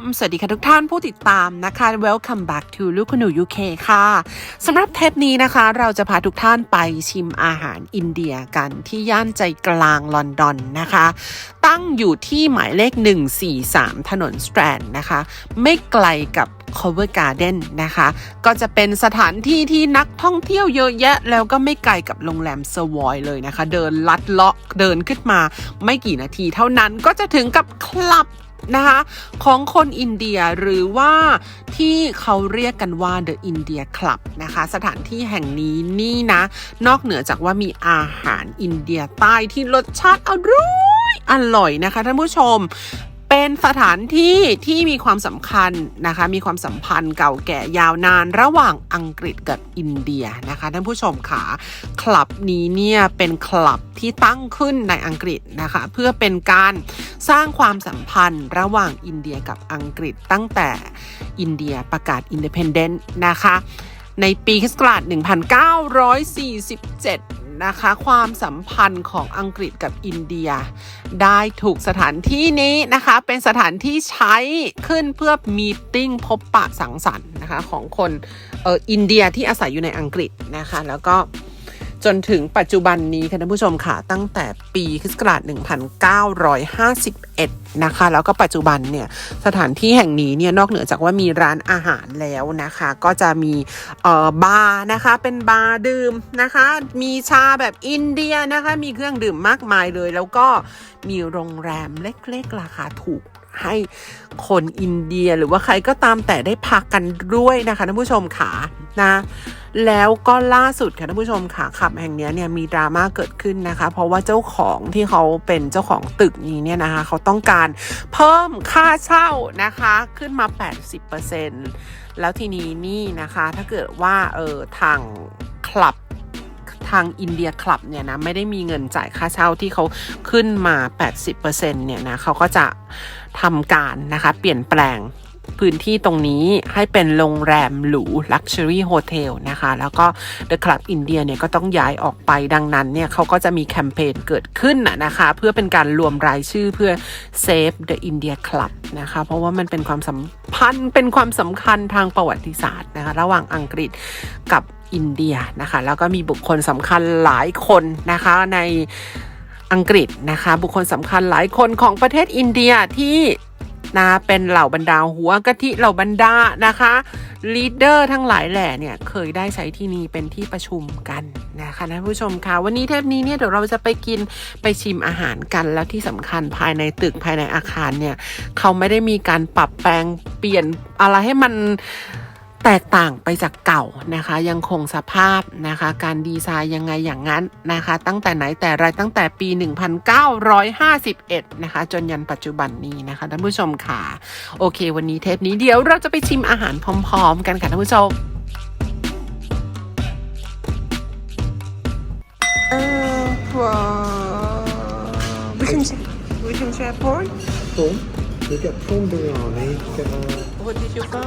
ม สวัสดีค่ะทุกท่านผู้ติดตามนะคะ Welcome back to ลูกคุณหนู UK ค่ะสำหรับเทปนี้นะคะ เราจะพาทุกท่านไปชิมอาหารอินเดียกันที่ย่านใจกลางลอนดอนนะคะ ตั้งอยู่ที่หมายเลข 143 ถนนสแตรนด์นะคะ ไม่ไกลกับ Cover Garden นะคะ ก็จะเป็นสถานที่ที่นักท่องเที่ยวเยอะแยะ แล้วก็ไม่ไกลกับโรงแรมสวอยเลยนะคะ เดินลัดเลาะเดินขึ้นมาไม่กี่นาทีเท่านั้นก็จะถึงกับคลับ นะคะของคนอินเดียหรือว่าที่เขาเรียกกันว่า The India Club นะคะสถานที่แห่งนี้นี่นะ นอกเหนือจากว่ามีอาหารอินเดียใต้ที่รสชาติอร่อยอร่อยนะคะท่านผู้ชม เป็นสถานที่ที่มีความสำคัญนะคะ มีความสัมพันธ์เก่าแก่ยาวนานระหว่างอังกฤษกับอินเดียนะคะท่านผู้ชมค่ะคลับนี้เนี่ยเป็นคลับที่ตั้งขึ้นในอังกฤษนะคะ เพื่อเป็นการสร้างความสัมพันธ์ระหว่างอินเดียกับอังกฤษตั้งแต่อินเดียประกาศอินเด e เพนเดนต์นะคะ ในปีคศ1947 นะคะ ความสัมพันธ์ของอังกฤษกับอินเดีย ได้ถูกสถานที่นี้นะคะ เป็นสถานที่ใช้ขึ้นเพื่อมีติ้งพบปะสังสรรค์นะคะ ของคนอออินเดียที่อาศัยอยู่ในอังกฤษนะคะ แล้วก็ จนถึงปัจจุบันนี้ค่ะท่านผู้ชมค่ะ ตั้งแต่ปีคิศกราช1951 นะคะ แล้วก็ปัจจุบันเนี่ยสถานที่แห่งนี้เนี่ยนอกเหนือจากว่ามีร้านอาหารแล้วนะคะ ก็จะมีเอ่อบาร์นะคะเป็นบาร์ดื่มนะคะ มีชาแบบอินเดียนะคะ มีเครื่องดื่มมากมายเลย แล้วก็มีโรงแรมเล็กๆ ราคาถูก ให้คนอินเดียหรือว่าใครก็ตามแต่ได้พักกันด้วยนะคะท่านผู้ชมค่ะนะแล้วก็ล่าสุดค่ะท่านผู้ชมค่ะขับแห่งเนี้ยเนี่ยมีดราม่าเกิดขึ้นนะคะ เพราะว่าเจ้าของที่เขาเป็นเจ้าของตึกนี้เนี่ยนะคะ เขาต้องการเพิ่มค่าเช่านะคะขึ้นมา 80%แล้วทีนี้นี่นะคะ ถ้าเกิดว่าเออทางคลับ ทางอินเดียคลับเนี่ยนะไม่ได้มีเงินจ่ายค่าเช่าที่เขาขึ้นมา 80%เนี่ยนะเขาก็จะทำการนะคะเปลี่ยนแปลงพื้นที่ตรงนี้ให้เป็นโรงแรมหรู Luxury Hotel นะคะ แล้วก็ The Club India เนี่ยก็ต้องย้ายออกไปดังนั้นเนี่ยเขาก็จะมีแคมเปญเกิดขึ้นนะนะคะ เพื่อเป็นการรวมรายชื่อเพื่อ Save the India Club นะคะ เพราะว่ามันเป็นความสัมพันธ์เป็นความสำคัญทางประวัติศาสตร์นะคะ ระหว่างอังกฤษกับ อินเดียนะคะ แล้วก็มีบุคคลสำคัญหลายคนนะคะในอังกฤษนะคะ บุคคลสำคัญหลายคนของประเทศอินเดียที่นะเป็นเหล่าบรรดาหัวกะทิเหล่าบรรดานะคะลีดเดอร์ทั้งหลายแหล่เนี่ยเคยได้ใช้ที่นี่เป็นที่ประชุมกันนะคะท่านผู้ชมคะวันนี้เทปนี้เนี่ยเดี๋ยวเราจะไปกินไปชิมอาหารกันแล้วที่สำคัญภายในตึกภายในอาคารเนี่ย เขาไม่ได้มีการปรับแปลงเปลี่ยนอะไรให้มัน แตกต่างไปจากเก่านะคะ ยังคงสภาพนะคะ การดีไซน์ยังไงอย่างนั้นนะคะ ตั้งแต่ไหนแต่ไรตั้งแต่ปี 1951 นะคะ จนยันปัจจุบันนี้นะคะท่านผู้ชมค่ะ โอเค วันนี้เทปนี้เดี๋ยวเราจะไปชิมอาหารพร้อม ๆ กันค่ะท่านผู้ชม we can we can share porn prawn. You get prawn biryani. Get a what did you go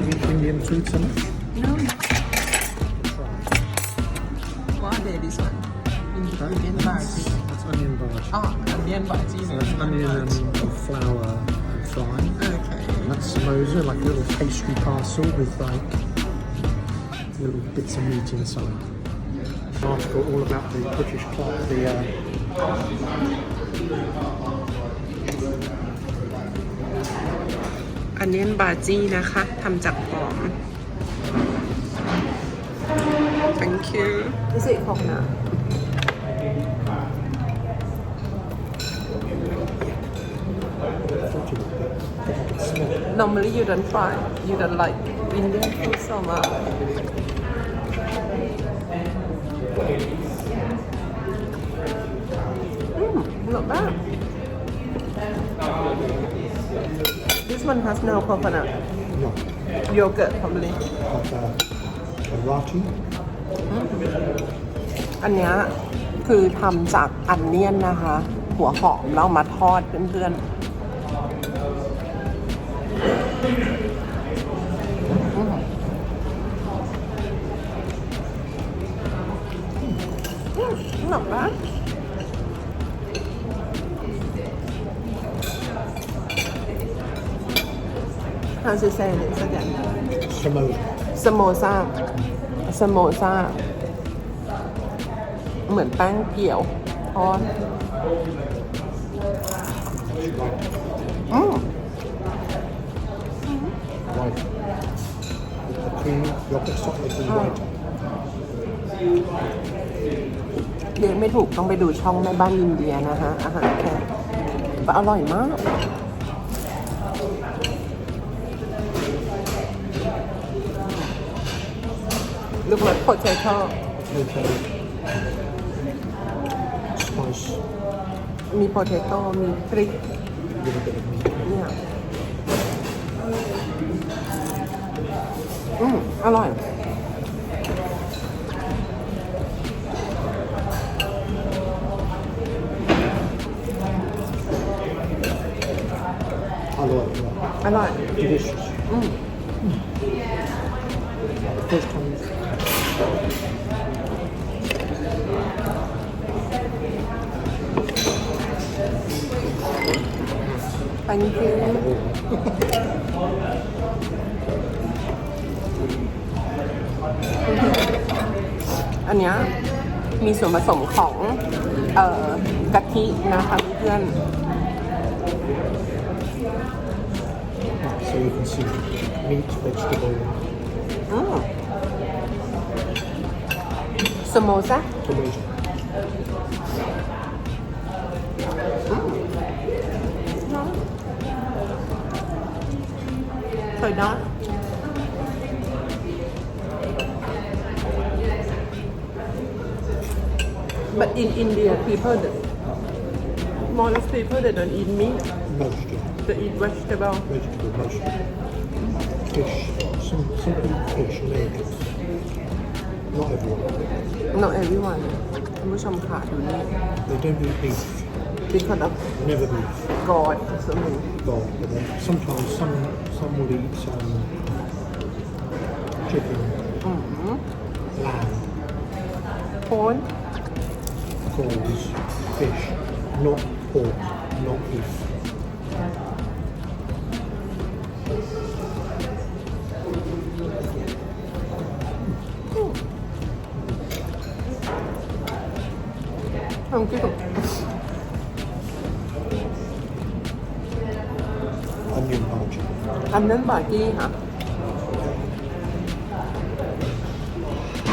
you what don't, you don't eat Indian food so much. no what day this one Indian bhaji That's onion bhaji. oh Indian bhaji So that's onion and flour and fry. okay And that's samosa, like a little pastry parcel with like little bits of meat inside. An article all about the British club, the uh, อันเนียนบาจี้นะคะทำจากหอม thank you is it coconut thought you would be. I could smell it. normally you don't try you don't like Indian food so much mm, not bad this one has no coconut No, yogurt probably but uh, a roti. อันเนี้ยคือทำจากอันเนียนนะคะ หัวหอมแล้วเอามาทอดเพื่อนๆอืมอืมหนักนะ How to say this again Samosa. สโมซาสโมซาเหมือนแป้งเกี่ยวทอดอืม White. With the cream, yogurt slightly cream white. เรียกไม่ถูกต้องไปดูช่องแม่บ้านอินเดียนะฮะ อาหารแขกแต่อร่อยมาก ลูกเล็กโคตรใจชอบ Okay. Spice. มีโพเทโต้มีพริก Little bit of meat. เนี่ยอืมอร่อย I like it. อร่อย Delicious. Mm. First อันเนี้ยมีส่วนผสมของเอ่อกะทินะคะเพื่อน So you can see meat, vegetable, อืมสโมซา tomato. เคยได้ But in India, people, that- most people they don't eat meat, Most, yeah. they eat vegetable. Vegetable, most. Fish. Some, some people fish, Americans. Not everyone. Not everyone คุณผู้ชมค่ะดูนี่ They don't eat beef. because of Never beef. God or something God, but then sometimes some some will eat um, chicken, lamb, corn Prawns, fish, not pork, not beef. ทำกี่ Onion bhaji. อันนั้นบากี้ค่ะ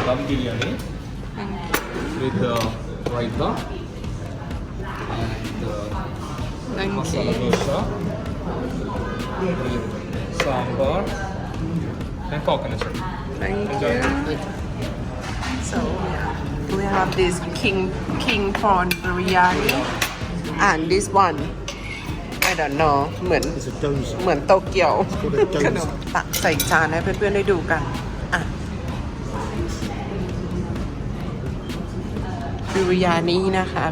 dum biryani with uh, raita and uh, Thank masala you. dosa with sambar and coconut chutney. Thank Enjoy. you. So yeah, we have this king king prawn biryani and this one I don't know เหมือน It's a dosa. เหมือนโตเกียว What a dosa. ขนมตักใส่จานให้เพื่อนๆได้ดูกัน อ่ะบิริยานีนะคะ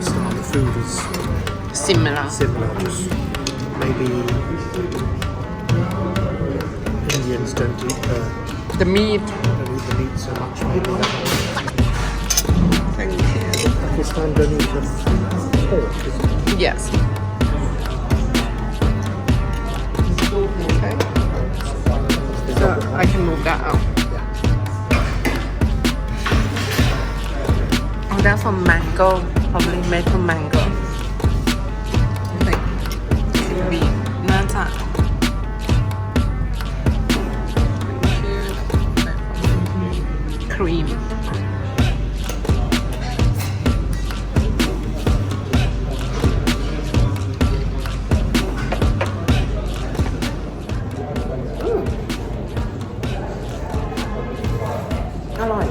Some of the food is similar similar. Maybe Indians don't eat the, the meat don't the meat so much. Maybe you Pakistan don't the pork? Yes. Okay. So I can move that out. Oh, that's from mango. Probably made from mango. Be. Cream. อร่อย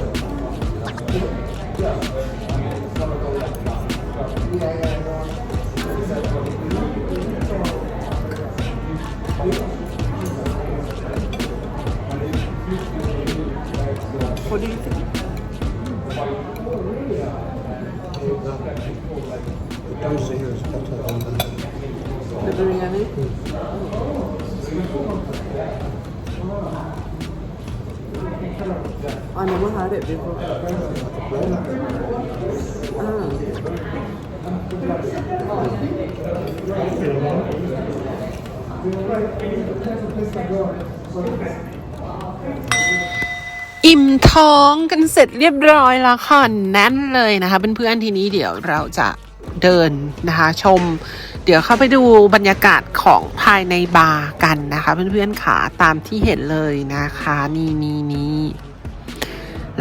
biryani? I never had it before. Ah. อิ่มท้องกันเสร็จเรียบร้อยแล้วค่ะแน่นเลยนะคะเพื่อนๆทีนี้เดี๋ยวเราจะเดินนะคะชม เดี๋ยวเข้าไปดูบรรยากาศของภายในบาร์กันนะคะเพื่อนๆขาตามที่เห็นเลยนะคะนี่นี่นี่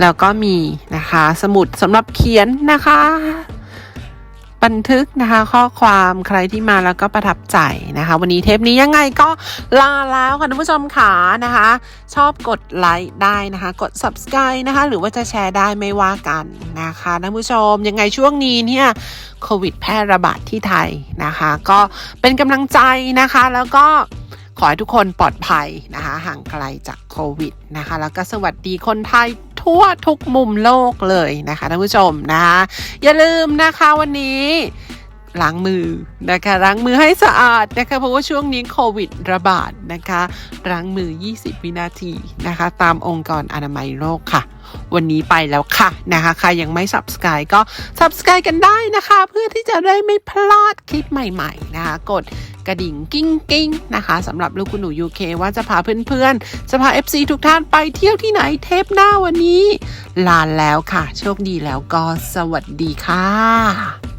แล้วก็มีนะคะ สมุดสำหรับเขียนนะคะ บันทึกนะคะข้อความใครที่มาแล้วก็ประทับใจนะคะ วันนี้เทปนี้ยังไงก็ลาแล้วค่ะท่านผู้ชมขานะคะ ชอบกดไลค์ได้นะคะ กด subscribe นะคะ หรือว่าจะแชร์ได้ไม่ว่ากันนะคะท่านผู้ชมยังไงช่วงนี้เนี่ยโควิดแพร่ระบาดที่ไทยนะคะ ก็เป็นกำลังใจนะคะแล้วก็ขอให้ทุกคนปลอดภัยนะคะ ห่างไกลจากโควิดนะคะ แล้วก็สวัสดีคนไทย ทั่วทุกมุมโลกเลยนะคะท่านผู้ชมนะคะอย่าลืมนะคะวันนี้ล้างมือนะคะล้างมือให้สะอาดนะคะเพราะว่าช่วงนี้โควิดระบาดนะคะล้างมือ 20 วินาทีนะคะ ตามองค์กรอนามัยโลกค่ะ วันนี้ไปแล้วค่ะนะคะใครยังไม่ subscribe ก็ subscribe กันได้นะคะ เพื่อที่จะได้ไม่พลาดคลิปใหม่ ๆ นะคะ กดกระดิ่งกิ้งกิ้งนะคะสำหรับลูกคุณหนู UK ว่าจะพาเพื่อนๆ จะพา FC ทุกท่านไปเที่ยวที่ไหนเทปหน้าวันนี้ ลาแล้วค่ะ โชคดีแล้วก็สวัสดีค่ะ